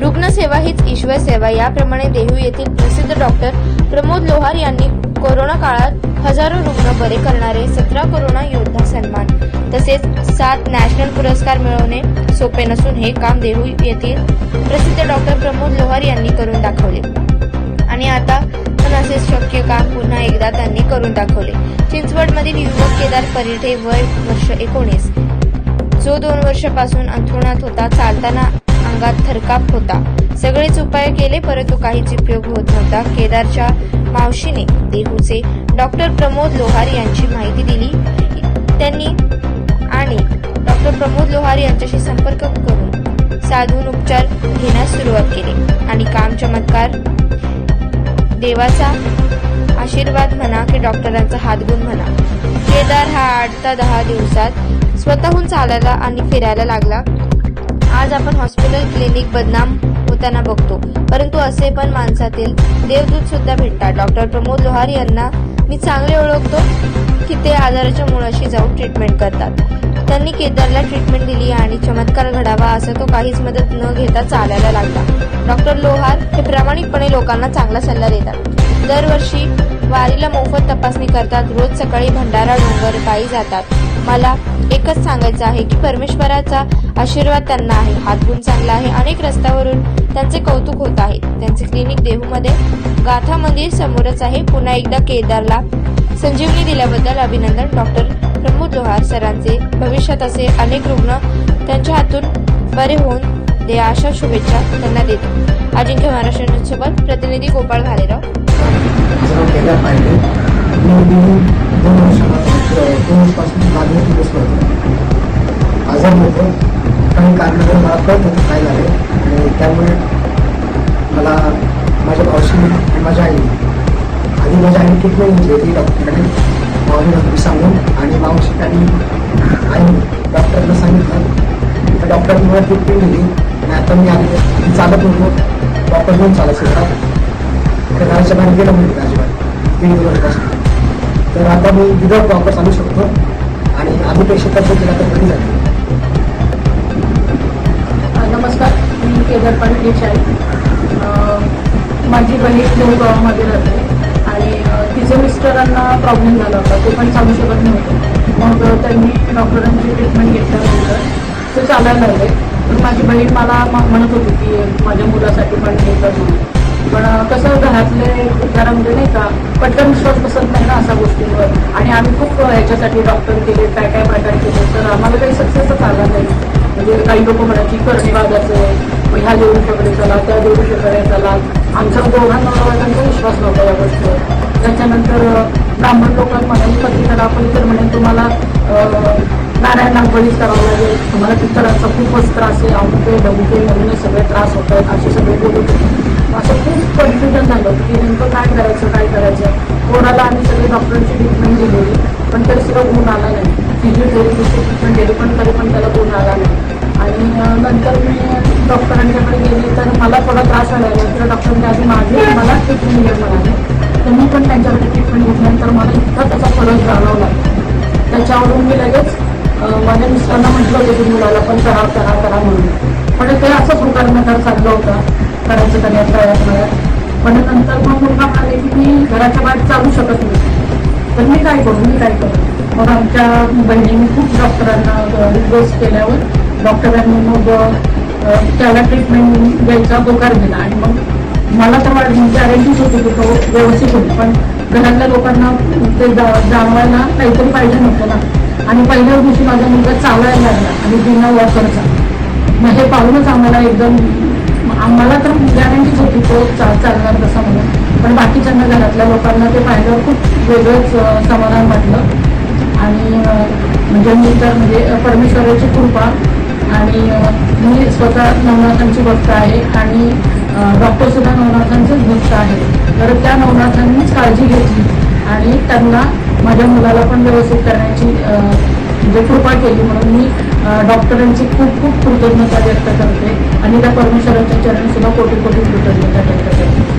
रुग्णसेवा हीच ईश्वर सेवा. याप्रमाणे देहू येथील प्रसिद्ध डॉक्टर प्रमोद लोहार यांनी कोरोना काळात हजारो रुग्ण बरे करणारे सतरा कोरोना योद्धा सन्मान तसेच सात नॅशनल पुरस्कार मिळवणे सोपे नसून हे काम देहू येथील प्रसिद्ध डॉक्टर प्रमोद लोहार यांनी करून दाखवले. आणि आता पण असे शक्य काम पुन्हा एकदा त्यांनी करून दाखवले. चिंचवडमधील युवक केदार परिठे वय वर्ष एकोणीस. जो दोन वर्षापासून अंथरुणात होता चालताना अंगात थरकाप होता. सगळेच उपाय केले परंतु काहीच उपयोग होत नव्हता. केदारच्या मावशीने देहूचे डॉक्टर प्रमोद लोहार यांची माहिती दिली. त्यांनी आणि डॉक्टर प्रमोद लोहार यांच्याशी संपर्क करून साधून उपचार घेण्यास सुरुवात केली. आणि काम चमत्कार देवाचा आशीर्वाद म्हणा की डॉक्टरांचा हातगुण म्हणा. केदार हा आठ ते दहा दिवसात स्वतःहून चालायला आणि फिरायला लागला. आज आपण हॉस्पिटल क्लिनिक बदनाम होताना बघतो. परंतु असे पण माणसातील देवदूत सुद्धा भेटतात. डॉक्टर प्रमोद लोहार यांना मी चांगले ओळखतो की ते आजाराच्या मुळाशी जाऊन ट्रीटमेंट करतात. त्यांनी केदारला ट्रीटमेंट दिली आणि चमत्कार घडावा असं तो काहीच मदत न घेता चालायला लागला. डॉक्टर लोहार हे प्रामाणिकपणे लोकांना चांगला सल्ला देतात. दरवर्षी वारीला मोफत तपासणी करतात. रोज सकाळी भंडारा डोंगर पायी जातात. मला एकच सांगायचं आहे की परमेश्वराचा आशीर्वाद त्यांना आहे. हातगुण चांगला आहे. अनेक रस्त्यावरून त्यांचे कौतुक होत आहे. त्यांचे क्लिनिक देहूमध्ये गाथा मंदिर समोरच आहे. पुन्हा एकदा केदारला संजीवनी दिल्याबद्दल अभिनंदन. डॉक्टर प्रमोद लोहार सरांचे भविष्यात असे अनेक रुग्ण त्यांच्या हातून बरे होऊन दे अशा शुभेच्छा त्यांना देतो अजिंक्य महाराष्ट्र न्यूज सोबत प्रतिनिधी गोपाळ घालेराव. सर्व केल्या पाहिजे मी दोन वर्षापासून दोन वर्षापासून लागण्याची बसलो होतो आजार होतो काही कारणामुळे मला कळत होतं काय झाले आणि त्यामुळे मला माझ्या भावशी आणि माझ्या आई आधी माझ्या आई ट्रीटमेंट घेतली होती डॉक्टरकडे मावशी डॉक्टर सांगून आणि मावशी आणि आई डॉक्टरला सांगितलं तर डॉक्टरने मला ट्रीटमेंट दिली आणि आता मी आधी चालत होतो. डॉक्टर घेऊन चालत होता घराच्या बाहेर गेलं म्हणजे अजिबात तर आता मी विदाउट वापर चालू शकतो आणि आम्ही पेशंट केला तर घरी जातो नमस्कार मी केदार पाटील आहे. माझी बहीण मूळ गावामध्ये राहते आणि अं, तिचे मिस्टरांना प्रॉब्लेम झाला होता. ते पण चालू शकत नव्हते. मग त्यांनी डॉक्टरांची ट्रीटमेंट घेतल्यानंतर ते चालायला लागले. पण माझी बहीण मला म्हणत होती की माझ्या मुलासाठी पण घेतात म्हणून पण कसं घरातले घरामध्ये म्हणजे नाही का पटकन विश्वास बसत नाही ना अशा गोष्टींवर. आणि आम्ही खूप ह्याच्यासाठी डॉक्टर केले काय काय प्रकार केले तर आम्हाला काही सक्सेसच आला नाही. म्हणजे काही लोक म्हणायची करणे वागायचं आहे. ह्या देवळीच्याकडे चला त्या देवळीच्याकडे चला. आमच्या दोघांना त्यांचा विश्वास नव्हता या गोष्टीवर. त्याच्यानंतर ब्राह्मण लोकांना म्हणाले पतीकडे आपण तर म्हणे तुम्हाला नारायण बळी करावं लागेल. तुम्हाला तिथं खूपच त्रास आहे. अमुके डमुके म्हणून सगळे त्रास होत आहेत असे सगळे बोलत होते. असं खूप कन्फ्युजन झालं की नेमकं काय करायचं काय करायचं कोणाला आम्ही सगळे डॉक्टरांची ट्रीटमेंट दिलेली पण तरी सुद्धा गुण आला नाही फिजिओथेरपिस्टची ट्रीटमेंट दिली पण तरी पण त्याला गुण आला नाही आणि नंतर मी डॉक्टरांच्याकडे गेली तर मला थोडा त्रास झाला नंतर तर डॉक्टरांनी आधी माझी मला ट्रीटमेंट घ्या म्हणाले तर मी पण त्यांच्याकडे ट्रीटमेंट घेतल्यानंतर मला इतका त्याचा फरक जाणवला त्याच्यावरून मी लगेच माझ्या मिस्टरांना म्हटलं होतं की मुलाला पण करा करा करा म्हणून पण ते असंच होकार चाललं होता. करायचं करण्यात प्रयास मला पण नंतर मग मुलगा म्हणाले की मी घराच्या बाहेर चालू शकत नाही. तर मी काय करू? मी काय करू? मग आमच्या बहिणीने खूप डॉक्टरांना रिक्वेस्ट केल्यावर डॉक्टरांनी मग त्याला ट्रीटमेंट द्यायचा होकार दिला. आणि मग मला तर गॅरंटीच होती की तो व्यवस्थित होईल. पण घरातल्या लोकांना ते जाणवायला काहीतरी पाहिजे नव्हतं ना. आणि पहिल्या दिवशी माझा मुलगा चालायला लागला आणि बिना वॉकरचा मग हे पाहूनच आम्हाला एकदम आम्हाला तर गॅरंटीच होती तो चा चालणार तसा म्हणून. पण बाकीच्यांना घरातल्या लोकांना ते पाहिल्यावर खूप वेगळंच समाधान वाटलं. आणि म्हणजे मी तर म्हणजे परमेश्वराची कृपा आणि मी म्हणजे स्वतः नवनाथांची भक्त आहे आणि डॉक्टरसुद्धा नवनाथांचेच भक्त आहे. तर त्या नवनाथांनीच काळजी घेतली आणि त्यांना माझ्या मुलाला पण व्यवस्थित करण्याची म्हणजे कृपा केली म्हणून मी डॉक्टरांची खूप खूप कृतज्ञता व्यक्त करते. आणि त्या परमेश्वराच्या चरण सुद्धा कोटी कोटी कृतज्ञता व्यक्त करते.